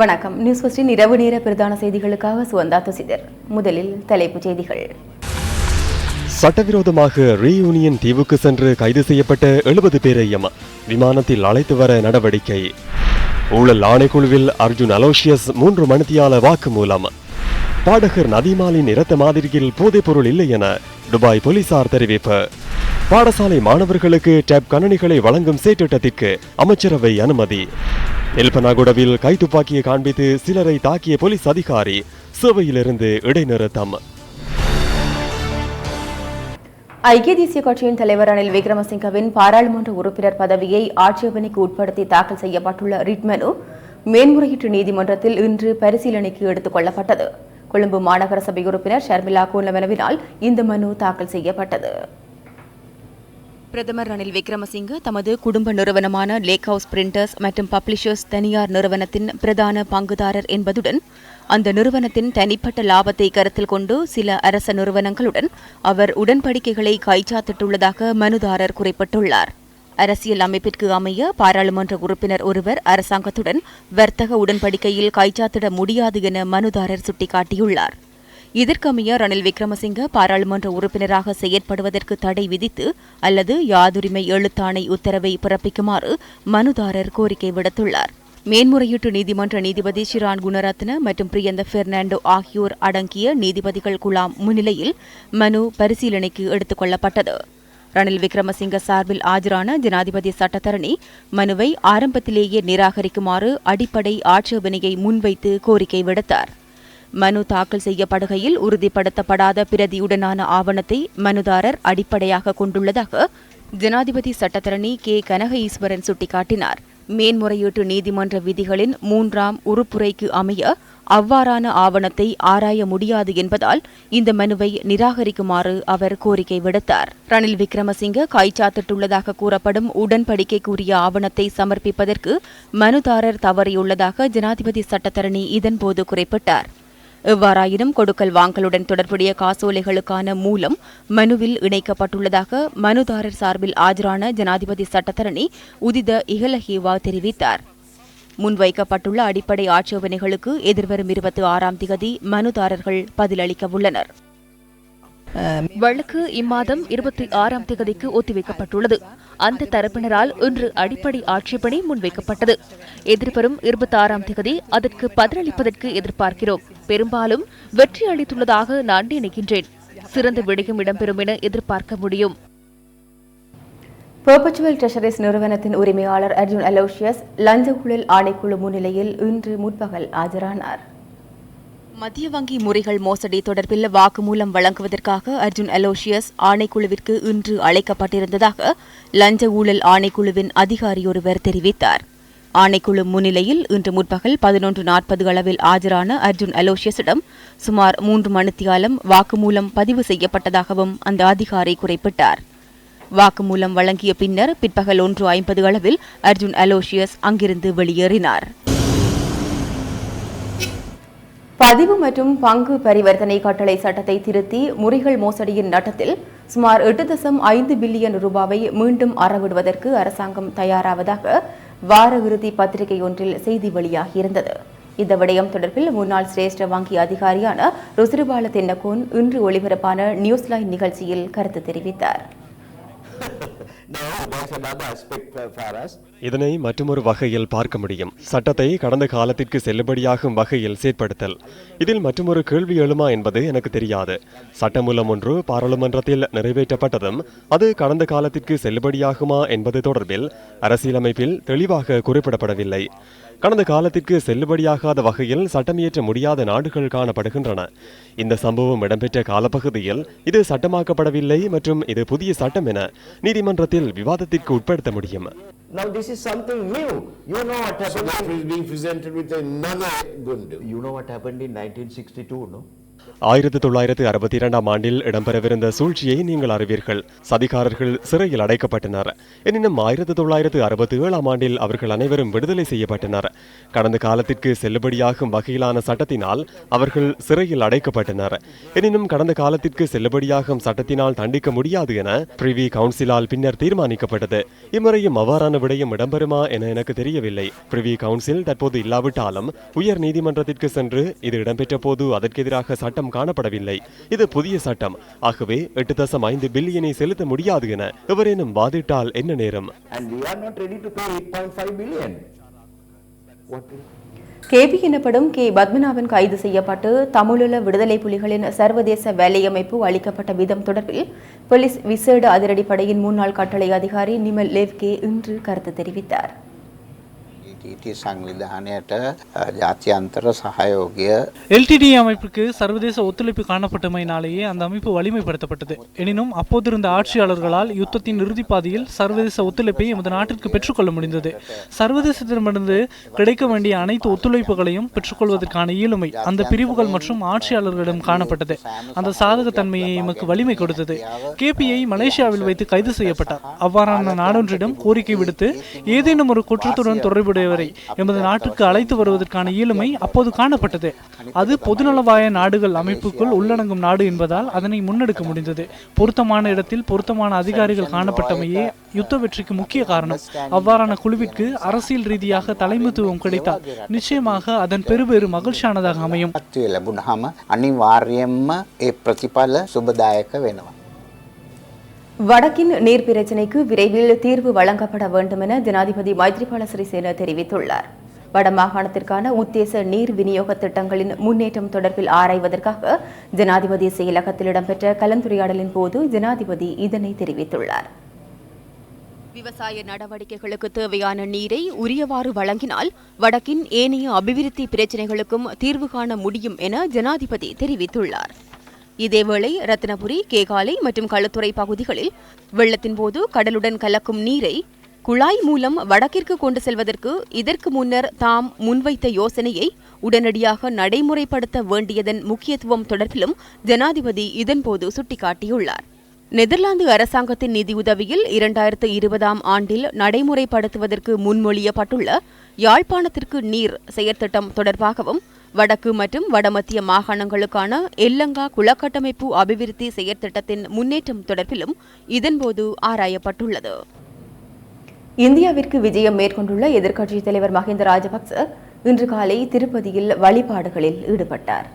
வணக்கம். நியூஸ் பஸ்டின் இரவு நேர பிரதான செய்திகளுக்காக சுவந்தா துசிதர். முதலில் தலைப்புச் செய்திகள். சட்டவிரோதமாக ரீயூனியன் தீவுக்கு சென்று கைது செய்யப்பட்ட எழுபது பேரையும் விமானத்தில் அழைத்து வர நடவடிக்கை. ஊழல் ஆணைக்குழுவில் அர்ஜுன் அலோஷியஸ் மூன்று மணித்தியால வாக்குமூலம். பாடகர் நதிமாலின் இரத்த மாதிரியில் போதைப்பொருள் இல்லை என துபாய் போலீசார் தெரிவிப்பு. பாடசாலை மாணவர்களுக்கு டேப் கணனிகளை வழங்கும் செயற்றிட்டத்திற்கு அமைச்சரவை அனுமதி. எல்பனாகுடவில் கைத்துப்பாக்கியை காண்பித்து சிலரை தாக்கிய போலீஸ் அதிகாரி சேவையிலிருந்து இடைநிறுத்தம். ஐக்கிய தேசிய கட்சியின் தலைவர் ரணில் விக்ரமசிங்கவின் பாராளுமன்ற உறுப்பினர் பதவியை ஆட்சேபனைக்கு உட்படுத்தி தாக்கல் செய்யப்பட்டுள்ள ரிட் மனு மேன்முறையீட்டு நீதிமன்றத்தில் இன்று பரிசீலனைக்கு எடுத்துக் கொள்ளப்பட்டது. கொழும்பு மாநகர சபை உறுப்பினர் ஷர்மிளா கூலவனவினால் இந்த மனு தாக்கல் செய்யப்பட்டது. பிரதமர் ரணில் விக்ரமசிங்கு தமது குடும்ப நிறுவனமான லேக் ஹவுஸ் பிரிண்டர்ஸ் மற்றும் பப்ளிஷர்ஸ் தனியார் நிறுவனத்தின் பிரதான பங்குதாரர் என்பதுடன் அந்த நிறுவனத்தின் தனிப்பட்ட லாபத்தை கருத்தில் கொண்டு சில அரச நிறுவனங்களுடன் அவர் உடன்படிக்கைகளை கைச்சாத்திட்டுள்ளதாக மனுதாரர் குறிப்பிட்டுள்ளார். அரசியல் அமைப்பிற்கு அமைய பாராளுமன்ற உறுப்பினர் ஒருவர் அரசாங்கத்துடன் வர்த்தக உடன்படிக்கையில் கைச்சாத்திட முடியாது என மனுதாரர் சுட்டிக்காட்டியுள்ளார். இதற்கமைய ரணில் விக்ரமசிங்க பாராளுமன்ற உறுப்பினராக செயற்படுவதற்கு தடை விதித்து அல்லது யாதுரிமை எழுத்தாணை உத்தரவை பிறப்பிக்குமாறு மனுதாரர் கோரிக்கை விடுத்துள்ளார். மேன்முறையீட்டு நீதிமன்ற நீதிபதி ஷிரான் குணரத்ன மற்றும் பிரியந்த பெர்னாண்டோ ஆகியோர் அடங்கிய நீதிபதிகள் குழாம் முன்னிலையில் மனு பரிசீலனைக்கு எடுத்துக் கொள்ளப்பட்டது. ரணில் விக்ரமசிங்க சார்பில் ஆஜரான ஜனாதிபதி சட்டத்தரணி மனுவை ஆரம்பத்திலேயே நிராகரிக்குமாறு அடிப்படை ஆட்சேபனையை முன்வைத்து கோரிக்கை விடுத்தார். மனு தாக்கல் செய்யப்படுகையில் உறுதிப்படுத்தப்படாத பிரதியுடனான ஆவணத்தை மனுதாரர் அடிப்படையாக கொண்டுள்ளதாக ஜனாதிபதி சட்டத்தரணி கே. கனக ஈஸ்வரன் சுட்டிக்காட்டினார். மேன்முறையீட்டு நீதிமன்ற விதிகளின் மூன்றாம் உறுப்புரைக்கு அமைய அவ்வாறான ஆவணத்தை ஆராய முடியாது என்பதால் இந்த மனுவை நிராகரிக்குமாறு அவர் கோரிக்கை விடுத்தார். ரணில் விக்ரமசிங்க கைச்சாத்திட்டுள்ளதாக கூறப்படும் உடன்படிக்கைக்குரிய ஆவணத்தை சமர்ப்பிப்பதற்கு மனுதாரர் தவறியுள்ளதாக ஜனாதிபதி சட்டத்தரணி இதன்போது குறிப்பிட்டார். எவ்வாறாயினும் கொடுக்கல் வாங்கலுடன் தொடர்புடைய காசோலைகளுக்கான மூலம் மனுவில் இணைக்கப்பட்டுள்ளதாக மனுதாரர் சார்பில் ஆஜரான ஜனாதிபதி சட்டத்தரணி உதித இகலஹேவா தெரிவித்தார். முன்வைக்கப்பட்டுள்ள அடிப்படை ஆட்சேபனைகளுக்கு எதிர்வரும் இருபத்தி ஆறாம் திகதி மனுதாரர்கள் பதிலளிக்க உள்ளனர். வழக்கு இம்மாதம் இருபத்தி ஆறாம் தேதிக்கு ஒத்திவைக்கப்பட்டுள்ளது. அந்த தரப்பினரால் இன்று அடிப்படை ஆட்சேபனை முன்வைக்கப்பட்டது. எதிர்வரும் இருபத்தி ஆறாம் தேதி அதற்கு பதிலளிப்பதற்கு எதிர்பார்க்கிறோம். பெரும்பாலும் வெற்றி அளித்துள்ளதாக நான் நினைக்கின்றேன். சிறந்த விடயம் இடம்பெறும் என எதிர்பார்க்க முடியும். பெர்பச்சுவல் ட்ரெஷரிஸ் நிறுவனத்தின் உரிமையாளர் அர்ஜுன் அலோஷியஸ் லஞ்ச ஊழல் ஆணைக்குழு முன்னிலையில் இன்று முற்பகல் ஆஜரானார். மத்திய வங்கி முறைகள் மோசடி தொடர்பில் வாக்குமூலம் வழங்குவதற்காக அர்ஜுன் அலோஷியஸ் ஆணைக்குழுவிற்கு இன்று அழைக்கப்பட்டிருந்ததாக லஞ்ச ஊழல் ஆணைக்குழுவின் அதிகாரியொருவர் தெரிவித்தார். ஆணைக்குழு முன்னிலையில் இன்று முற்பகல் பதினொன்று நாற்பது அளவில் ஆஜரான அர்ஜுன் அலோசியஸிடம் சுமார் மூன்று மணித்தியாலம் வாக்குமூலம் பதிவு செய்யப்பட்டதாகவும் அந்த அதிகாரி குறிப்பிட்டார். வாக்குமூலம் வழங்கிய பின்னர் பிற்பகல் ஒன்று ஐம்பது அளவில் அர்ஜுன் அலோசியஸ் அங்கிருந்து வெளியேறினார். பதிவு மற்றும் பங்கு பரிவர்த்தனை கட்டளை சட்டத்தை திருத்தி முறிகள் மோசடியின் நட்டத்தில் சுமார் எட்டு தசம் ஐந்து பில்லியன் ரூபாவை மீண்டும் அறவிடுவதற்கு அரசாங்கம் தயாராவதாக வார இறுதி பத்திரிகை ஒன்றில் செய்தி வெளியாகியிருந்தது இந்த விடயம் தொடர்பில் முன்னாள் சிரேஷ்ட வங்கி அதிகாரியான ருசிறுபால தென்னகோன் இன்று ஒளிபரப்பான நியூஸ்லைன் நிகழ்ச்சியில் கருத்து தெரிவித்தார். இதனை மற்றொரு வகையில் பார்க்க முடியும். சட்டத்தை கடந்த காலத்திற்கு செல்லுபடியாகும் வகையில் செயற்படுத்தல். இதில் மற்றொரு கேள்வி எழுமா என்பது எனக்கு தெரியாது. சட்டமூலம் ஒன்று பாராளுமன்றத்தில் நிறைவேற்றப்பட்டதும் அது கடந்த காலத்திற்கு செல்லுபடியாகுமா என்பது தொடர்பில் அரசியலமைப்பில் தெளிவாக குறிப்பிடப்படவில்லை. கடந்த காலத்திற்கு செல்லுபடியாகாத வகையில் சட்டமியற்ற முடியாத நாடுகள் காணப்படுகின்றன. இந்த சம்பவம் இடம்பெற்ற காலப்பகுதியில் இது சட்டமாக்கப்படவில்லை மற்றும் இது புதிய சட்டம் என நீதிமன்றத்தில் விவாதத்திற்கு உட்படுத்த முடியும். Now, this is something new. You know what happened. So that is being presented with another gundu. You know what happened in 1962, no? ஆயிரத்தி தொள்ளாயிரத்தி அறுபத்தி இரண்டாம் ஆண்டில் இடம்பெறவிருந்த சூழ்ச்சியை நீங்கள் அறிவீர்கள். சதிகாரர்கள் சிறையில் அடைக்கப்பட்டனர். எனினும் ஆயிரத்தி தொள்ளாயிரத்து அறுபத்தி ஏழாம் ஆண்டில் அவர்கள் அனைவரும் விடுதலை செய்யப்பட்டனர். கடந்த காலத்திற்கு செல்லுபடியாகும் வகையிலான சட்டத்தினால் அவர்கள் சிறையில் அடைக்கப்பட்டனர். எனினும் கடந்த காலத்திற்கு செல்லுபடியாகும் சட்டத்தினால் தண்டிக்க முடியாது என பிரிவி கவுன்சிலால் பின்னர் தீர்மானிக்கப்பட்டது. இம்முறையும் அவ்வாறான விடயம் இடம்பெறுமா என எனக்கு தெரியவில்லை. பிரிவி கவுன்சில் தற்போது இல்லாவிட்டாலும் உயர் நீதிமன்றத்திற்கு சென்று இது இடம்பெற்ற போது அதற்கெதிராக சட்டம் சட்டம் காணப்படவில்லை. இது புதிய சட்டம். ஆகவே எட்டு தசம் ஐந்து பில்லியனை செலுத்த முடியாது என எவரேனும் வாதிட்டால் என்ன நேரும்? And we are not ready to pay 8.5 billion. What will K எனப்படும் கே. பத்மநாபன் கைது செய்யப்பட்டு தமிழீழ விடுதலை புலிகளின் சர்வதேச வேலையமைப்பு அளிக்கப்பட்ட விதம் தொடர்பில் போலீஸ் விசேட அதிரடிப்படையின் முன்னாள் கட்டளை அதிகாரி நிமல் லெவ்கே இன்று கருத்து தெரிவித்தார். ඊට සංවිධානයට අ, ජාත්‍යන්තර සහයෝගය எல்டிடி அமைப்புக்கு சர்வதேச ஒத்துழைப்பு காணப்பட்டமையினாலேயே அந்த அமைப்பு வலிமைப்படுத்தப்பட்டது எனினும் அப்போதிருந்த ஆட்சியாளர்களால் யுத்தத்தின் இறுதிப்பாதையில் சர்வதேச ஒத்துழைப்பை எமது நாட்டிற்கு பெற்றுக்கொள்ள முடிந்தது சர்வதேசத்திடமிருந்து கிடைக்க வேண்டிய அனைத்து ஒத்துழைப்புகளையும் பெற்றுக்கொள்வதற்கான இயலுமை அந்த பிரிவுகள் மற்றும் ஆட்சியாளர்களிடம் காணப்பட்டது அந்த சாதகத்தன்மையை எமக்கு வலிமை கொடுத்தது கேபிஐ மலேசியாவில் வைத்து கைது செய்யப்பட்டார் அவ்வாறான நாடொன்றிடம் கோரிக்கை விடுத்து ஏதேனும் ஒரு குற்றத்துடன் தலைவரை எமது நாட்டிற்கு அழைத்து வருவதற்கான இயலுமை அப்போது காணப்பட்டது. அது பொதுநலவாய நாடுகள் அமைப்புக்குள் உள்ளடங்கும் நாடு என்பதால் அதனை முன்னெடுக்க முடிந்தது. பொருத்தமான இடத்தில் பொருத்தமான அதிகாரிகள் காணப்பட்டமையே யுத்த வெற்றிக்கு முக்கிய காரணம். அவ்வாறான குழுவிற்கு அரசியல் ரீதியாக தலைமைத்துவம் கிடைத்தால் நிச்சயமாக அதன் பெருவேறு மகிழ்ச்சியானதாக அமையும். அனிவாரியம்ம பிரதிபல சுபதாயக வேணும்? வடக்கின் நீர் பிரச்சினைக்கு விரைவில் தீர்வு வழங்கப்பட வேண்டும் என ஜனாதிபதி மைத்ரிபால சிறிசேன தெரிவித்துள்ளார். வடமாகாணத்திற்கான உத்தேச நீர் விநியோக திட்டங்களின் முன்னேற்றம் தொடர்பில் ஆராய்வதற்காக ஜனாதிபதி செயலகத்தில் இடம்பெற்ற கலந்துரையாடலின் போது ஜனாதிபதி இதனை தெரிவித்துள்ளார். விவசாய நடவடிக்கைகளுக்கு தேவையான நீரை உரியவாறு வழங்கினால் வடக்கின் ஏனைய அபிவிருத்தி பிரச்சினைகளுக்கும் தீர்வு காண முடியும் என ஜனாதிபதி தெரிவித்துள்ளார். இதேவேளை ரத்னபுரி கேகாலை மற்றும் களுத்துறை பகுதிகளில் வெள்ளத்தின் போது கடலுடன் கலக்கும் நீரை குழாய் மூலம் வடக்கிற்கு கொண்டு செல்வதற்கு இதற்கு முன்னர் தாம் முன்வைத்த யோசனையை உடனடியாக நடைமுறைப்படுத்த வேண்டியதன் முக்கியத்துவம் தொடர்பிலும் ஜனாதிபதி இதன்போது சுட்டிக்காட்டியுள்ளார். நெதர்லாந்து அரசாங்கத்தின் நிதியுதவியில் இரண்டாயிரத்து இருபதாம் ஆண்டில் நடைமுறைப்படுத்துவதற்கு முன்மொழியப்பட்டுள்ள யாழ்ப்பாணத்திற்கு நீர் செயற்திட்டம் தொடர்பாகவும் வடக்கு மற்றும் வடமத்திய மாகாணங்களுக்கான எல்லங்கா குளக்கட்டமைப்பு அபிவிருத்தி செயற்திட்டத்தின் முன்னேற்றம் தொடர்பிலும் இதன்போது ஆராயப்பட்டுள்ளது. இந்தியாவிற்கு விஜயம் மேற்கொண்டுள்ள எதிர்க்கட்சித் தலைவர் மஹிந்த ராஜபக்ச இன்று காலை திருப்பதியில் வழிபாடுகளில் ஈடுபட்டார்.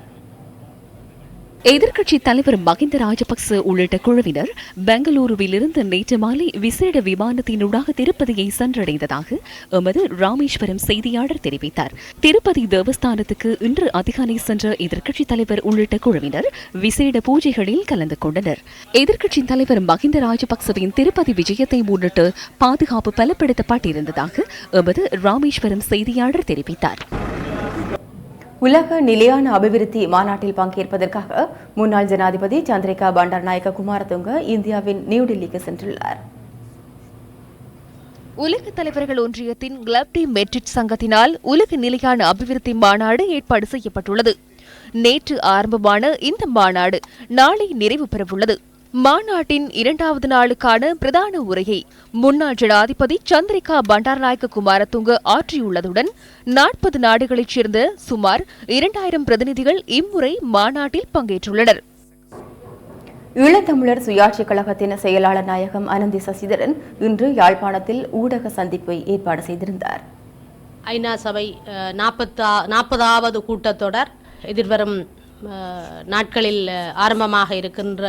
எதிர்க்கட்சி தலைவர் மகிந்த ராஜபக்ச உள்ளிட்ட குழுவினர் பெங்களூருவிலிருந்து நேற்று மாலை விசேட விமானத்தினூடாக திருப்பதியை சென்றடைந்ததாக எமது ராமேஸ்வரம் செய்தியாளர் தெரிவித்தார். திருப்பதி தேவஸ்தானத்துக்கு இன்று அதிகாலை சென்ற எதிர்க்கட்சித் தலைவர் உள்ளிட்ட குழுவினர் விசேட பூஜைகளில் கலந்து கொண்டனர். எதிர்க்கட்சி தலைவர் மகிந்த ராஜபக்சவின் திருப்பதி விஜயத்தை முன்னிட்டு பாதுகாப்பு பலப்படுத்தப்பட்டிருந்ததாக எமது ராமேஸ்வரம் செய்தியாளர் தெரிவித்தார். உலக நிலையான அபிவிருத்தி மாநாட்டில் பங்கேற்பதற்காக முன்னாள் ஜனாதிபதி சந்திரிகா பண்டாரநாயக்க குமாரதுங்க இந்தியாவின் நியூடெல்லிக்கு சென்றுள்ளார். உலக தலைவர்கள் ஒன்றியத்தின் கிளப்டி மெட்ரிட் சங்கத்தினால் உலக நிலையான அபிவிருத்தி மாநாடு ஏற்பாடு செய்யப்பட்டுள்ளது. நேற்று ஆரம்பமான இந்த மாநாடு நாளை நிறைவு பெறவுள்ளது. மாநாட்டின் இரண்டாவது நாளுக்கான பிரதான உரையை முன்னாள் ஜனாதிபதி சந்திரிகா பண்டாரநாயக்க குமாரதுங்க ஆற்றியுள்ளதுடன் நாற்பது நாடுகளைச் சேர்ந்த சுமார் இரண்டாயிரம் பிரதிநிதிகள் இம்முறை மாநாட்டில் பங்கேற்றுள்ளனர். ஈழத்தமிழர் சுயாட்சி கழகத்தின் செயலாளர் நாயகம் அனந்தி சசிதரன் இன்று யாழ்ப்பாணத்தில் ஊடக சந்திப்பை ஏற்பாடு செய்திருந்தார். ஐநா சபை நாற்பத்தா நாற்பதாவது கூட்டத்தொடர் எதிர்வரும் அஹ், நாட்களில் ஆரம்பமாக இருக்கின்ற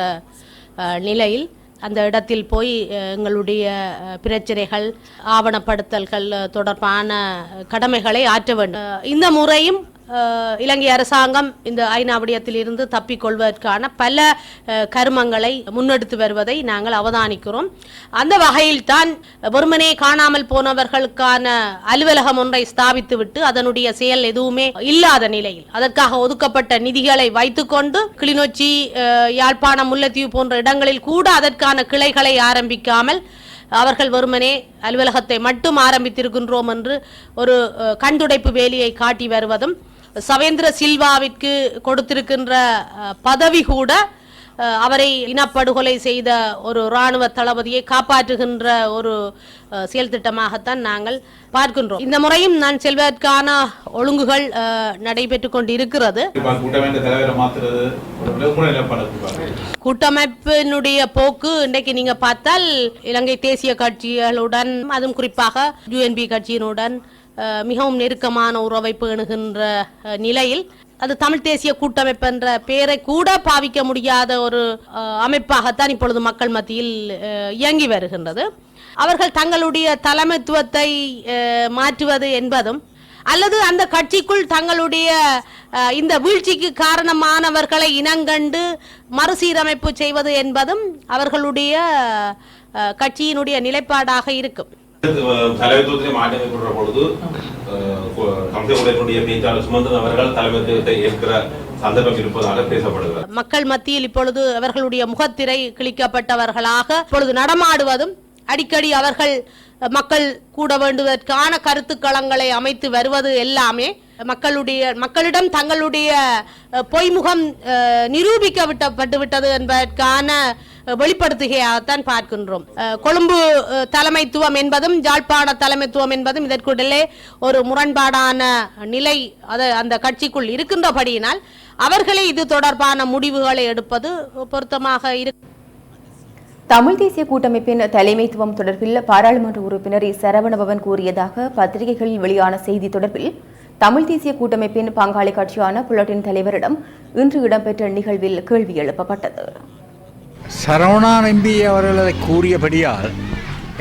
நிலையில் அந்த இடத்தில் போய் எங்களுடைய பிரச்சனைகள் ஆவணப்படுத்தல்கள் தொடர்பான கடமைகளை ஆற்ற வேண்டும். இந்த முறையும் இலங்கை அரசாங்கம் இந்த ஐநா விடயத்திலிருந்து தப்பிக்கொள்வதற்கான பல கருமங்களை முன்னெடுத்து வருவதை நாங்கள் அவதானிக்கிறோம். அந்த வகையில் தான் வெறுமனே காணாமல் போனவர்களுக்கான அலுவலகம் ஒன்றை ஸ்தாபித்துவிட்டு அதனுடைய செயல் எதுவுமே இல்லாத நிலையில் அதற்காக ஒதுக்கப்பட்ட நிதிகளை வைத்துக்கொண்டு கிளிநொச்சி யாழ்ப்பாணம் முல்லைத்தீவு போன்ற இடங்களில் கூட அதற்கான கிளைகளை ஆரம்பிக்காமல் அவர்கள் வெறுமனே அலுவலகத்தை மட்டும் ஆரம்பித்திருக்கின்றோம் என்று ஒரு கண்துடைப்பு வேலியை காட்டி வருவதும் சவேந்திர சில்வாவிற்கு கொடுத்திருக்கின்ற பதவி கூட அவரை இனப்படுகொலை செய்த ஒரு இராணுவ தளபதியை காப்பாற்றுகின்ற ஒரு செயல் திட்டமாகத்தான் நாங்கள் பார்க்கின்றோம். இந்த முறையும் நான் செல்வதற்கான ஒழுங்குகள் மாத்துறது உங்களை நிலப்படத்துக்கு கூட்டமைப்பினுடைய போக்கு இன்றைக்கு நீங்க பார்த்தால் இலங்கை தேசிய கட்சிகளுடன் அதுவும் குறிப்பாக யுஎன்பி கட்சியினுடன் மிகவும் நெருக்கமான உறவை பேணுகின்ற நிலையில் அது தமிழ் தேசிய கூட்டமைப்பு என்ற பெயரை கூட பாவிக்க முடியாத ஒரு அமைப்பாகத்தான் இப்பொழுது மக்கள் மத்தியில் இயங்கி வருகின்றது. அவர்கள் தங்களுடைய தலைமைத்துவத்தை மாற்றுவது என்பதும் அல்லது அந்த கட்சிக்குள் தங்களுடைய இந்த வீழ்ச்சிக்கு காரணமானவர்களை இனங்கண்டு மறுசீரமைப்பு செய்வது என்பதும் அவர்களுடைய கட்சியினுடைய நிலைப்பாடாக இருக்கும். தலைமைத்துவத்தை மாற்றம் ஏற்படுற பொழுது கம்ச உடையினுடைய பேச்சாளர் சுமந்தன் அவர்கள் தலைமைத்துவத்தை ஏற்கிற மக்கள் மத்தியில் இப்பொழுது அவர்களுடைய முகத்திரை கிழிக்கப்பட்டவர்களாக இப்பொழுது நடமாடுவதும் அடிக்கடி அவர்கள் மக்கள் கூட வேண்டுவதற்கான கருத்துக்களங்களை அமைத்து வருவது எல்லாமே மக்களுடைய மக்களிடம் தங்களுடைய பொய்முகம் நிரூபிக்கப்பட்டு விட்டது என்பதற்கான வெளிப்படுத்துகையாகத்தான் பார்க்கின்றோம். கொழும்பு தலைமைத்துவம் என்பதும் யாழ்ப்பாண தலைமைத்துவம் என்பதும் இதற்குள்ளே ஒரு முரண்பாடான நிலை அது அந்த கட்சிக்குள் இருக்கின்றபடியினால் அவர்களே இது தொடர்பான முடிவுகளை எடுப்பது பொருத்தமாக இருக்கு தமிழ் தேசிய கூட்டமைப்பின் தலைமைத்துவம் தொடர்பில் பாராளுமன்ற உறுப்பினர் சரவணபவன் கூறியதாக பத்திரிகைகளில் வெளியான செய்தி தொடர்பில் தமிழ் தேசிய கூட்டமைப்பின் பங்காளி கட்சியான புலட்டின் தலைவரிடம் இன்று இடம்பெற்ற நிகழ்வில் கேள்வி எழுப்பப்பட்டது. சரவணா நம்பி அவர்கள் அதை கூறியபடியால்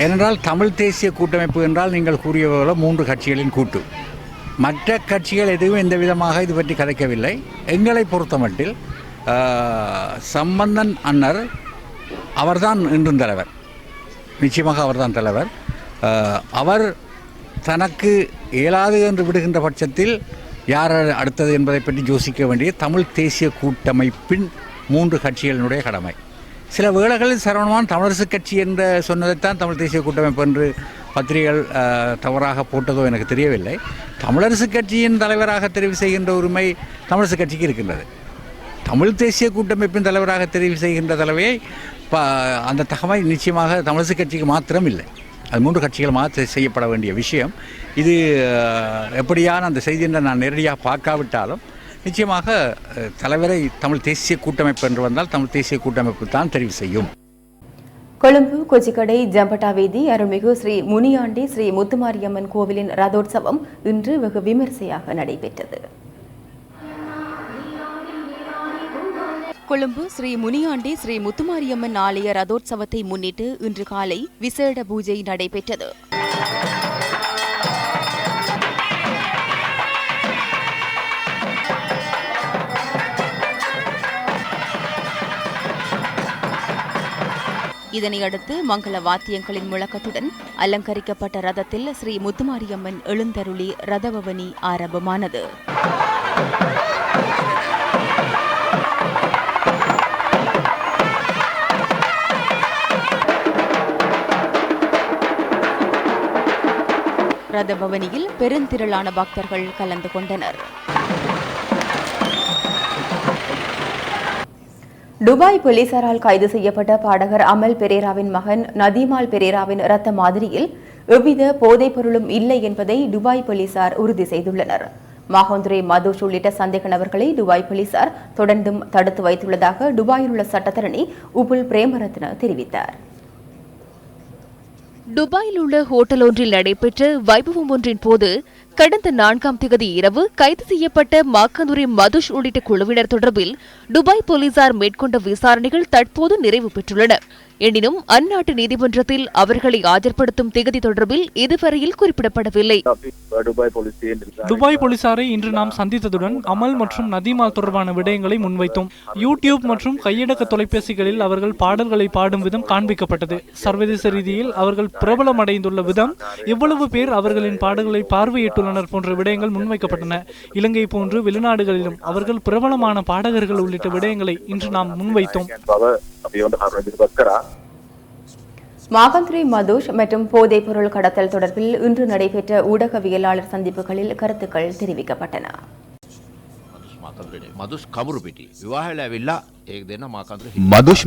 ஏனென்றால் தமிழ் தேசிய கூட்டமைப்பு என்றால் நீங்கள் கூறிய போல மூன்று கட்சிகளின் கூட்டு. மற்ற கட்சிகள் எதுவும் எந்த விதமாக இது பற்றி கதைக்கவில்லை. எங்களை பொறுத்தமட்டில் சம்பந்தன் அன்னர் அவர்தான் இன்றும் தலைவர். நிச்சயமாக அவர்தான் தலைவர். அவர் தனக்கு இயலாது என்று விடுகின்ற பட்சத்தில் யார் அடுத்தது என்பதை பற்றி யோசிக்க வேண்டிய தமிழ் தேசிய கூட்டமைப்பின் மூன்று கட்சிகளினுடைய கடமை. சில வேளைகளில் சரவணமான் தமிழரசு கட்சி என்ற சொன்னதைத்தான் தமிழ் தேசிய கூட்டமைப்பு என்று பத்திரிகைகள் தவறாக போட்டதோ எனக்கு தெரியவில்லை. தமிழரசு கட்சியின் தலைவராக தெரிவு செய்கின்ற உரிமை தமிழரசு கட்சிக்கு இருக்கின்றது. தமிழ் தேசிய கூட்டமைப்பின் தலைவராக தெரிவு செய்கின்ற தலைவையை ப அந்த தகவல் நிச்சயமாக தமிழரசு கட்சிக்கு மாத்திரம் இல்லை. அது மூன்று கட்சிகள் மாற்ற செய்யப்பட வேண்டிய விஷயம். இது எப்படியான அந்த செய்தி நான் நேரடியாக பார்க்காவிட்டாலும் நிச்சயமாக தலைவரை தமிழ் தேசிய கூட்டமைப்பு என்று வந்தால் தமிழ் தேசிய கூட்டமைப்பு தான் தெரிவு செய்யும். கொழும்பு கொச்சிக்கடை ஜம்பட்டா வீதி அருள்மிகு ஸ்ரீ முனியாண்டி ஸ்ரீ முத்துமாரியம்மன் கோவிலின் ரதோற்சவம் இன்று வெகு விமரிசையாக நடைபெற்றது. கொழும்பு ஸ்ரீ முனியாண்டி ஸ்ரீ முத்துமாரியம்மன் ஆலய ரதோற்சவத்தை முன்னிட்டு இன்று காலை விசேட பூஜை நடைபெற்றது. இதனையடுத்து மங்கள வாத்தியங்களின் முழக்கத்துடன் அலங்கரிக்கப்பட்ட ரதத்தில் ஸ்ரீ முத்துமாரியம்மன் எழுந்தருளி ரதபவனி ஆரம்பமானது. ரதபவனியில் பெருந்திரளான பக்தர்கள் கலந்து கொண்டனர். துபாய் போலீசாரால் கைது செய்யப்பட்ட பாடகர் அமல் பெரேராவின் மகன் நதிமால் பெரேராவின் இரத்த மாதிரியில் எவ்வித போதைப் பொருளும் இல்லை என்பதை துபாய் போலீசார் உறுதி செய்துள்ளனர். மாகோந்துரை மதுஷ் உள்ளிட்ட சந்தேக நபர்களை துபாய் போலீசார் தொடர்ந்தும் தடுத்து வைத்துள்ளதாக துபாயில் உள்ள சட்டத்தரணி உபுல் பிரேமரத்ன தெரிவித்தார். துபாயில் உள்ள ஹோட்டல் ஒன்றில் நடைபெற்ற வைபவம் ஒன்றின் போது கடந்த நான்காம் திகதி இரவு கைது செய்யப்பட்ட மாக்கந்துரி மதுஷ் உள்ளிட்ட குழுவினர் தொடர்பில் துபாய் போலீசார் மேற்கொண்ட விசாரணைகள் தற்போது நிறைவு பெற்றுள்ளன. எனினும் அந்நாட்டு நீதிமன்றத்தில் அவர்களை ஆஜர்படுத்தும் திகதி தொடர்பில் இதுவரையில் குறிப்பிடப்படவில்லை. துபாய் போலீசாரை இன்று நாம் சந்தித்ததுடன் அமல் மற்றும் நதீமால் தொடர்பான விடயங்களை முன்வைத்தோம். யூடியூப் மற்றும் கையடக்க தொலைபேசிகளில் அவர்கள் பாடல்களை பாடும் விதம் காண்பிக்கப்பட்டது. சர்வதேச ரீதியில் அவர்கள் பிரபலமடைந்துள்ள விதம் எவ்வளவு பேர் அவர்களின் பாடல்களை பார்வையிட்டுள்ளனர் போன்ற விடயங்கள் முன்வைக்கப்பட்டன. இலங்கை போன்று வெளிநாடுகளிலும் அவர்கள் பிரபலமான பாடகர்கள் உள்ளிட்ட விடயங்களை இன்று நாம் முன்வைத்தோம். மாகந்திரி மதுஷ் மற்றும் போதைப் பொருள் கடத்தல் தொடர்பில் இன்று நடைபெற்ற ஊடகவியலாளர் சந்திப்புகளில் கருத்துக்கள் தெரிவிக்கப்பட்டன. மதுஷ் கமுருபெட்டி விவாகலாவில்லா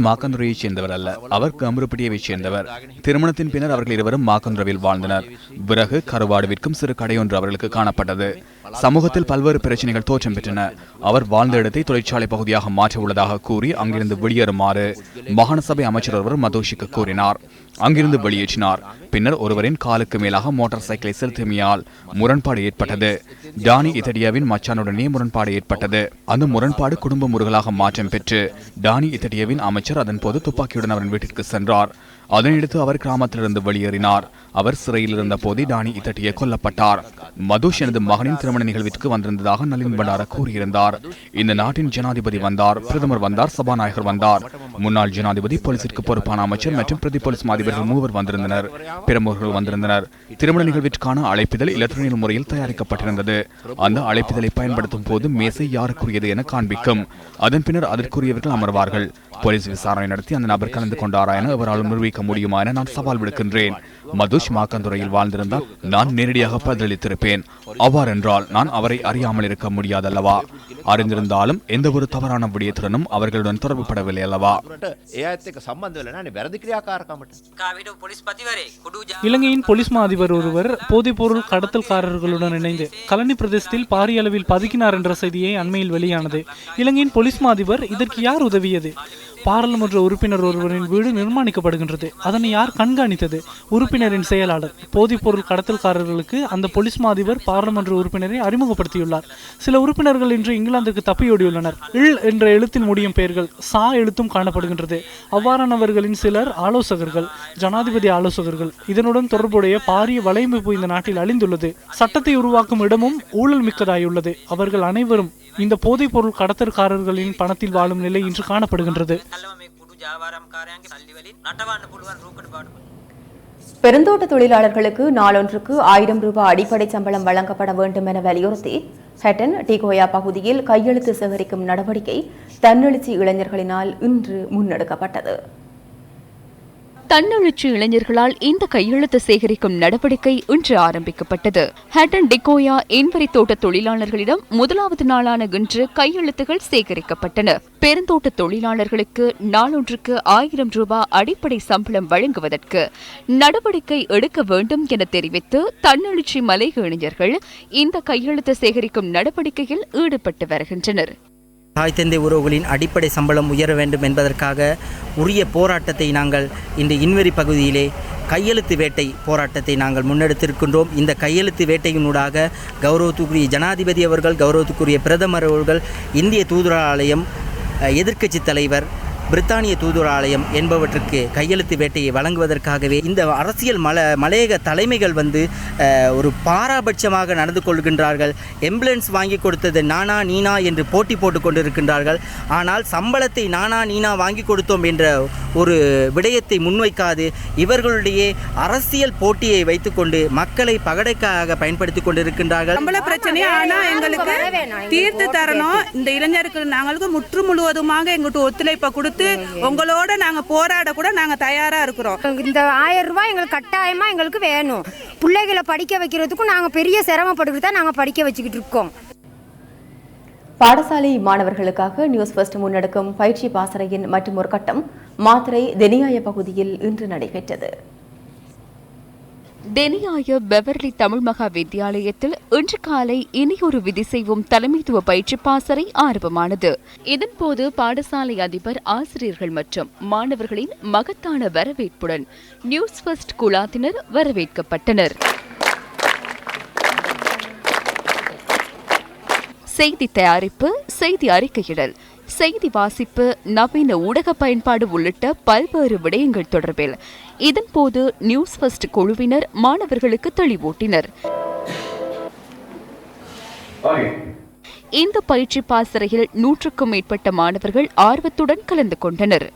மாக்கந்துரையை சேர்ந்தவர் அல்ல அவர் கமருப்பட்டியை சேர்ந்தவர். திருமணத்தின் பின்னர் அவர்கள் இருவரும் மாக்கந்துரவில் வாழ்ந்தனர். பிறகு கருவாடுவிற்கும் சிறு கடையொன்று அவர்களுக்கு காணப்பட்டது. சமூகத்தில் பல்வேறு பிரச்சனைகள் தோற்றம் பெற்றன. அவர் வாழ்ந்த இடத்தை தொழிற்சாலை பகுதியாக மாற்ற உள்ளதாக கூறி அங்கிருந்து வெளியேறுமாறு மாகாண சபை அமைச்சர் ஒருவர் மதோஷிக்கு கூறினார். அங்கிருந்து வெளியேற்றினார். பின்னர் ஒருவரின் காலுக்கு மேலாக மோட்டார் சைக்கிளை செலுத்தியமையால் முரண்பாடு ஏற்பட்டது. டானி இத்தடியாவின் மச்சானுடனே முரண்பாடு ஏற்பட்டது. அந்த முரண்பாடு குடும்ப முருகலாக மாற்றம் பெற்று டானி இத்தடியாவின் அமைச்சர் அதன் போது துப்பாக்கியுடன் அவரின் வீட்டிற்கு சென்றார். அதனையடுத்து அவர் கிராமத்திலிருந்து வெளியேறினார். அவர் சிறையில் இருந்த போதே டானி இத்தட்டிய கொல்லப்பட்டார். மதுஷ் எனது மகனின் திருமண நிகழ்விற்கு வந்திருந்ததாக நளின் பண்டார கூறியிருந்தார். இந்த நாட்டின் ஜனாதிபதி வந்தார் பிரதமர் வந்தார் சபாநாயகர் வந்தார். முன்னாள் ஜனாதிபதி போலீசிற்கு பொறுப்பான அமைச்சர் மற்றும் பிரதி போலீஸ் அதிபர்கள் மூவர் வந்திருந்தனர். பிரமுகர்கள் வந்திருந்தனர். திருமண நிகழ்விற்கான அழைப்பிதழ் இலத்திரனியல் முறையில் தயாரிக்கப்பட்டிருந்தது. அந்த அழைப்பிதழை பயன்படுத்தும் போது மேசை யாருக்குரியது என காண்பிக்கும். அதன் பின்னர் அதற்குரியவர்கள் அமர்வார்கள். போலீஸ் விசாரணை நடத்தி அந்த நபர் கலந்து கொண்டாரா என அவரால் நிரூபிக்க முடியுமா என நான் சவால் விடுக்கின்றேன். மதுஷ் மாக்கந்துறையில் வாழ்ந்திருந்தால் நான் நேரடியாக பதிலளித்திருப்பேன். அவ்வாறென்றால் நான் அவரை அறியாமல் இருக்க முடியாதல்லவா? அறிந்திருந்தாலும் எந்த ஒரு தவறான விடயத்துடனும் அவர்களுடன் தொடர்பு படவில்லை அல்லவா இலங்கையின் போலீஸ் மா அதிபர் ஒருவர் போதைப்பொருள் கடத்தல்காரர்களுடன் இணைந்து கலனி பிரதேசத்தில் பாரிய அளவில் பதுக்கினார் என்ற செய்தியை அண்மையில் வெளியானது. இலங்கையின் போலீஸ் மா அதிபர் இதற்கு யார் உதவியது? பாராளுமன்ற உறுப்பினர் ஒருவரின் வீடு நிர்மாணிக்கப்படுகின்றது. அதனை யார் கண்காணித்தது? உறுப்பினரின் செயலாளர். போதைப்பொருள் கடத்தல்காரர்களுக்கு அந்த போலீஸ் மாதிபர் பாராளுமன்ற உறுப்பினரை அறிமுகப்படுத்தியுள்ளார். சில உறுப்பினர்கள் இன்று இங்கிலாந்துக்கு தப்பியோடியுள்ளனர். இல் என்ற எழுத்தில் முடியும் பெயர்கள் சா எழுத்தும் காணப்படுகின்றது. அவ்வாறானவர்களின் சிலர் ஆலோசகர்கள் ஜனாதிபதி ஆலோசகர்கள். இதனுடன் தொடர்புடைய பாரிய வலையமைப்பு இந்த நாட்டில் அழிந்துள்ளது. சட்டத்தை உருவாக்கும் இடமும் ஊழல் மிக்கதாயுள்ளது. அவர்கள் அனைவரும் இந்த போதைப்பொருள் கடத்தற்காரர்களின் பணத்தில் வாழும் நிலை இன்று காணப்படுகின்றது. பெருந்தோட்ட தொழிலாளர்களுக்கு நாளொன்றுக்கு ஆயிரம் ரூபாய் அடிப்படை சம்பளம் வழங்கப்பட வேண்டும் என வலியுறுத்தி ஹெட்டன் டிகோயா பகுதியில் கையெழுத்து சேகரிக்கும் நடவடிக்கை தன்னெழுச்சி இளைஞர்களினால் இன்று முன்னெடுக்கப்பட்டது. தன்னெழுச்சி இளைஞர்களால் இந்த கையெழுத்து சேகரிக்கும் நடவடிக்கை இன்று ஆரம்பிக்கப்பட்டது. ஹட்டன் டிகோயா என்வரி தோட்ட தொழிலாளர்களிடம் முதலாவது நாளான இன்று கையெழுத்துகள் சேகரிக்கப்பட்டன. பெருந்தோட்ட தொழிலாளர்களுக்கு நாளொன்றுக்கு ஆயிரம் ரூபாய் அடிப்படை சம்பளம் வழங்குவதற்கு நடவடிக்கை எடுக்க வேண்டும் என தெரிவித்து தன்னெழுச்சி மலை இளைஞர்கள் இந்த கையெழுத்து சேகரிக்கும் நடவடிக்கையில் ஈடுபட்டு வருகின்றனர். தாய் தந்தை உறவுகளின் அடிப்படை சம்பளம் உயர வேண்டும் என்பதற்காக உரிய போராட்டத்தை நாங்கள் இந்த இன்வெறி பகுதியிலே கையெழுத்து வேட்டை போராட்டத்தை நாங்கள் முன்னெடுத்திருக்கின்றோம். இந்த கையெழுத்து வேட்டையினூடாக கௌரவத்துக்குரிய ஜனாதிபதி அவர்கள் கௌரவத்துக்குரிய பிரதமர் அவர்கள் இந்திய தூதராலயம் எதிர்க்கட்சி தலைவர் பிரித்தானிய தூதுவராலயம் என்பவற்றுக்கு கையெழுத்து வேட்டையை வழங்குவதற்காகவே இந்த அரசியல் மல மலையக தலைமைகள் வந்து ஒரு பாராபட்சமாக நடந்து கொள்கின்றார்கள். எம்புலன்ஸ் வாங்கி கொடுத்தது நானா நீனா என்று போட்டி போட்டு கொண்டிருக்கின்றார்கள். ஆனால் சம்பளத்தை நானா நீனா வாங்கி கொடுத்தோம் என்ற ஒரு விடயத்தை முன்வைக்காது. இவர்களுடைய அரசியல் போட்டியை வைத்துக்கொண்டு மக்களை பகடைக்காக பயன்படுத்தி கொண்டிருக்கின்றார்கள். சம்பள பிரச்சனை ஆனால் எங்களுக்கு தீர்த்து தரணும். இந்த இளைஞருக்கு நாங்களுக்கு முற்று முழுவதுமாக எங்கிட்ட ஒத்துழைப்பை கொடுத்து உங்களோட நாங்க போராட கூட நாங்க தயாரா இருக்கிறோம். இந்த ஆயிரம் ரூபாய் எங்களுக்கு கட்டாயமா எங்களுக்கு வேணும். பிள்ளைகளை படிக்க வைக்கிறதுக்கும் நாங்க பெரிய சிரமப்பட்டுக்கிட்டு தான் நாங்க படிக்க வச்சுக்கிட்டு இருக்கோம். பாடசாலை மாணவர்களுக்காக நியூஸ் ஃபர்ஸ்ட் முன்னெடுக்கும் பயிற்சி பாசறையின் மற்றும் ஒரு கட்டம் மாத்திரை தெனியாய பகுதியில் இன்று நடைபெற்றது. தெனியாய பெவர்லி தமிழ் மகா வித்தியாலயத்தில் இன்று காலை இனியொரு விதி செய்வோம் தலைமைத்துவ பயிற்சி பாசறை ஆரம்பமானது. இதன்போது பாடசாலை அதிபர் ஆசிரியர்கள் மற்றும் மாணவர்களின் மகத்தான வரவேற்புடன் நியூஸ் ஃபர்ஸ்ட் குழாத்தினர் வரவேற்கப்பட்டனர். செய்தி தயாரிப்பு செய்தி அறிக்கையிடல் செய்தி வாசிப்பு நவீன ஊடக பயன்பாடு உள்ளிட்ட பல்வேறு விடயங்கள் தொடர்பில். இதன்போது நியூஸ் ஃபர்ஸ்ட் குழுவினர் மாணவர்களுக்கு தெளிவூட்டினர். இந்த பயிற்சி பாசறையில் நூற்றுக்கும் மேற்பட்ட மாணவர்கள் ஆர்வத்துடன் கலந்து கொண்டனர்.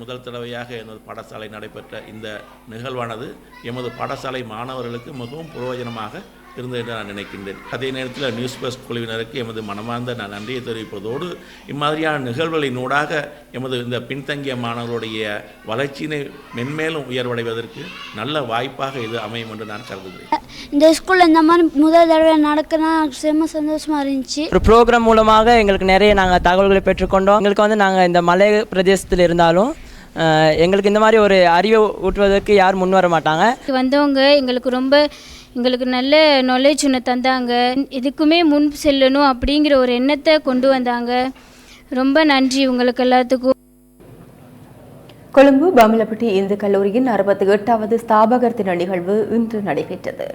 முதல் தடவையாக எனது பாடசாலை நடைபெற்ற இந்த நிகழ்வானது எமது பாடசாலை மாணவர்களுக்கு மிகவும் பிரயோஜனமாக இருந்தது என்று நான் நினைக்கின்றேன். அதே நேரத்தில் நியூஸ் பஸ் குழுவினருக்கு எமது மனமார்ந்த நான் நன்றியை தெரிவிப்பதோடு இம்மாதிரியான நிகழ்வுகளினூடாக எமது இந்த பின்தங்கிய மாணவர்களுடைய வளர்ச்சியினை மென்மேலும் உயர்வடைவதற்கு நல்ல வாய்ப்பாக இது அமையும் என்று நான் கருதுகிறேன். இந்த ஸ்கூலில் இந்த மாதிரி முதல் தடவை நடக்குன்னா செம்ம சந்தோஷமாக இருந்துச்சு. ஒரு ப்ரோக்ராம் மூலமாக எங்களுக்கு நிறைய நாங்கள் தகவல்களை பெற்றுக்கொண்டோம். எங்களுக்கு வந்து நாங்கள் இந்த மலை பிரதேசத்தில் இருந்தாலும் எங்களுக்கு இந்த மாதிரி ஒரு அறிவை ஊட்டுவதற்கு யாரும் முன் வர மாட்டாங்க. வந்தவங்க எங்களுக்கு ரொம்ப எங்களுக்கு நல்ல நாலேஜ் ஒன்று தந்தாங்க. இதுக்குமே முன் செல்லணும் அப்படிங்கிற ஒரு எண்ணத்தை கொண்டு வந்தாங்க. ரொம்ப நன்றி உங்களுக்கு எல்லாத்துக்கும். கொழும்பு பமலப்பட்டி இந்து கல்லூரியின் அறுபத்தி எட்டாவது ஸ்தாபகர் தின நிகழ்வு இன்று நடைபெற்றது.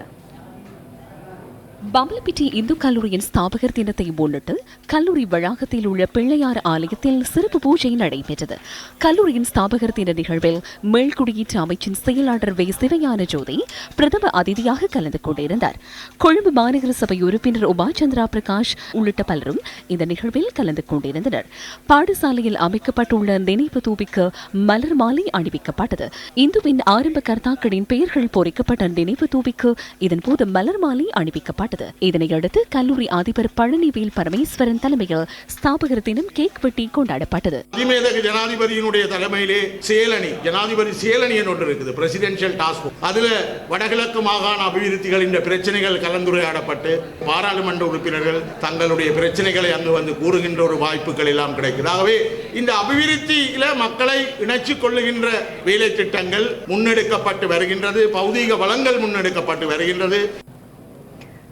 பம்பலப்பிட்டி இந்து கல்லூரியின் ஸ்தாபகர் தினத்தை முன்னிட்டு கல்லூரி வளாகத்தில் உள்ள பிள்ளையார் ஆலயத்தில் சிறப்பு பூஜை நடைபெற்றது. கல்லூரியின் ஸ்தாபகர் தின நிகழ்வில் மேல்குடியீட்டு அமைச்சின் செயலாளர் வே. சிவஞான ஜோதி பிரதம அதிதியாக கலந்து கொண்டிருந்தார். கொழும்பு மாநகர சபை உறுப்பினர் உமா சந்திரா பிரகாஷ் உள்ளிட்ட பலரும் இந்த நிகழ்வில் கலந்து கொண்டிருந்தனர். பாடசாலையில் அமைக்கப்பட்டுள்ள நினைவு தூபிக்கு மலர் மாலை அணிவிக்கப்பட்டது. இந்துவின் ஆரம்ப கர்த்தாக்களின் பெயர்கள் பொறிக்கப்பட்ட நினைவு தூபிக்கு இதன்போது மலர் மாலை அணிவிக்கப்பட்டது. இதனையடுத்து கல்லூரி அதிபர் பழனிவேல் பரமேஸ்வரன் தலைமையில் ஸ்தாபகர் தினம் கேக் வெட்டி கொண்டாடப்பட்டது. அதிமேதக ஜனாதிபதியினுடைய தலைமையிலே சேலணி ஜனாதிபதி சேலணி ஒன்று இருக்குது பிரசிடென்ஷியல் டாஸ்க் அதுல வடகிழக்கு மாகாண அபிவிருத்திகளின் பிரச்சனைகள் கலந்துரையாடப்பட்டு பாராளுமன்ற உறுப்பினர்கள் தங்களுடைய பிரச்சனைகளை அங்கு வந்து கூறுகின்ற ஒரு வாய்ப்புகள் எல்லாம் கிடைக்குது. ஆகவே இந்த அபிவிருத்தியில மக்களை இணைச்சு கொள்ளுகின்ற வேலை திட்டங்கள் முன்னெடுக்கப்பட்டு வருகின்றது பௌதீக வளங்கள் முன்னெடுக்கப்பட்டு வருகின்றது.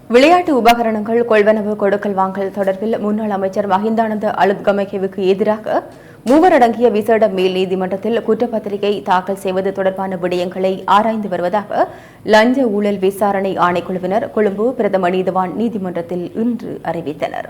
விளையாட்டு உபகரணங்கள் கொள்வனவு கொடுக்கல் வாங்கல் தொடர்பில் முன்னாள் அமைச்சர் மஹிந்தானந்த அலுத்கமகேவுக்கு எதிராக மூவர் அடங்கிய விசேட மேல் நீதிமன்றத்தில் குற்றப்பத்திரிகை தாக்கல் செய்வது தொடர்பான விடயங்களை ஆராய்ந்து வருவதாக லஞ்ச ஊழல் விசாரணை ஆணைக்குழுவினர் கொழும்பு பிரதம நீதிவான் நீதிமன்றத்தில் இன்று அறிவித்தனர்.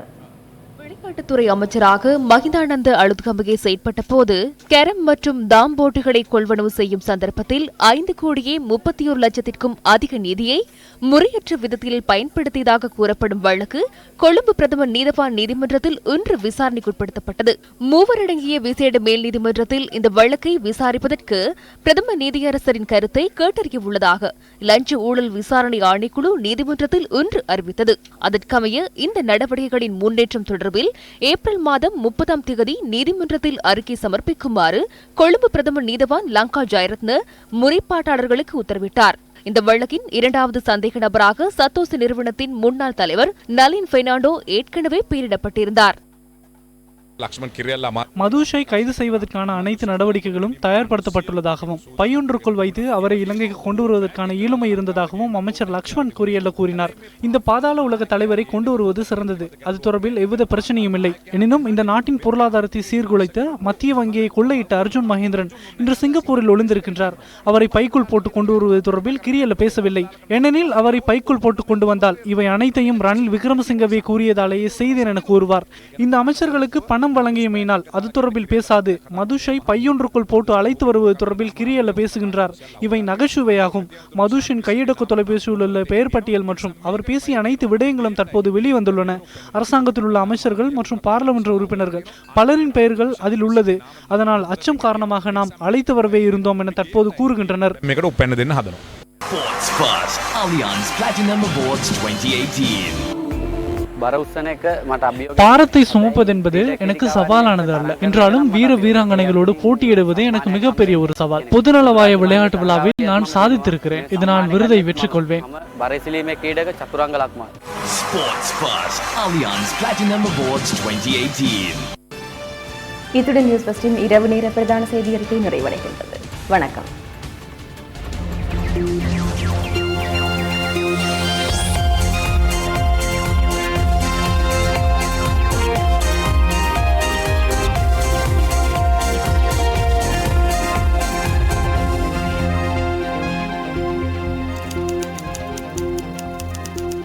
விளையாட்டுத்துறை அமைச்சராக மகிந்தானந்த அழுத்கம்பகே செயற்பட்ட போது கேரம் மற்றும் தாம் போட்டுகளை கொள்வனவு செய்யும் சந்தர்ப்பத்தில் ஐந்து கோடியே முப்பத்தி ஒரு லட்சத்திற்கும் அதிக நிதியை முறையற்ற விதத்தில் பயன்படுத்தியதாக கூறப்படும் வழக்கு கொழும்பு பிரதமர் நீதவான் நீதிமன்றத்தில் இன்று விசாரணைக்குட்படுத்தப்பட்டது. மூவரடங்கிய விசேட மேல் நீதிமன்றத்தில் இந்த வழக்கை விசாரிப்பதற்கு பிரதம நீதியரசரின் கருத்தை கேட்டறிய உள்ளதாக லஞ்ச ஊழல் விசாரணை ஆணைக்குழு நீதிமன்றத்தில் இன்று அறிவித்தது. அதற்கமைய இந்த நடவடிக்கைகளின் முன்னேற்றம் தொடர்பில் ஏப்ரல் மாதம் முப்பதாம் தேதி நீதிமன்றத்தில் அறிக்கை சமர்ப்பிக்குமாறு கொழும்பு பிரதமர் நீதவான் லங்கா ஜெயரத்ன முறைப்பாட்டாளர்களுக்கு உத்தரவிட்டார். இந்த வழக்கின் இரண்டாவது சந்தேக நபராக சத்தோசு நிறுவனத்தின் முன்னாள் தலைவர் நளின் பெர்னாண்டோ ஏற்கனவே பெயரிடப்பட்டிருந்தார் லக்ஷ்மண் கிரியல்லா மதுஷை கைது செய்வதற்கான அனைத்து நடவடிக்கைகளும் தயார்படுத்தப்பட்டுள்ளதாகவும் பையொன்றுக்குள் வைத்து அவரை இலங்கைக்கு கொண்டு வருவதற்கான இயலுமை இருந்ததாகவும் அமைச்சர் லக்ஷ்மண் குரியல்ல கூறினார். இந்த பாதாள உலக தலைவரை கொண்டு வருவது சிறந்தது. அது தொடர்பில் எவ்வித பிரச்சனையும் இல்லை. எனினும் இந்த நாட்டின் பொருளாதாரத்தை சீர்குலைத்த மத்திய வங்கியை கொள்ளையிட்ட அர்ஜுன் மகேந்திரன் இன்று சிங்கப்பூரில் ஒளிந்திருக்கின்றார். அவரை பைக்குள் போட்டு கொண்டு வருவது தொடர்பில் கிரியல்ல பேசவில்லை. ஏனெனில் அவரை பைக்குள் போட்டு கொண்டு வந்தால் இவை அனைத்தையும் ரணில் விக்ரமசிங்கவே கூறியதாலேயே செய்தேன் என கூறுவார். இந்த அமைச்சர்களுக்கு பணம் பணம் வழங்கியமையினால் அது தொடர்பில் பேசாது. மதுஷை பையொன்றுக்குள் போட்டு அழைத்து வருவது தொடர்பில் கிரியல்ல பேசுகின்றார். இவை நகைச்சுவையாகும். மதுஷின் கையடக்கு தொலைபேசியில் உள்ள பெயர் பட்டியல் மற்றும் அவர் பேசிய அனைத்து விடயங்களும் தற்போது வெளிவந்துள்ளன. அரசாங்கத்தில் உள்ள அமைச்சர்கள் மற்றும் பாராளுமன்ற உறுப்பினர்கள் பலரின் பெயர்கள் அதில் உள்ளது. அதனால் அச்சம் காரணமாக நாம் அழைத்து வரவே இருந்தோம் என தற்போது கூறுகின்றனர். Sports Plus, Allianz Platinum Awards 2018. பாரத்தை சுமப்பதென்பது எனக்கு சவாலானது அல்ல. என்றாலும் வீர வீராங்கனைகளோடு போட்டியிடுவது எனக்கு மிகப்பெரிய ஒரு சவால். பொதுநலவாய விளையாட்டு விழாவில் நான் சாதித்திருக்கிறேன். இதனால் விருதை வெற்றி கொள்வேன் Sports First Allianz Platinum Awards 2018. இத்துடன் நியூஸ் பஸ்டின் இரவு நேர பிரதான செய்தி அறிக்கை நிறைவடைகின்றது. வணக்கம்.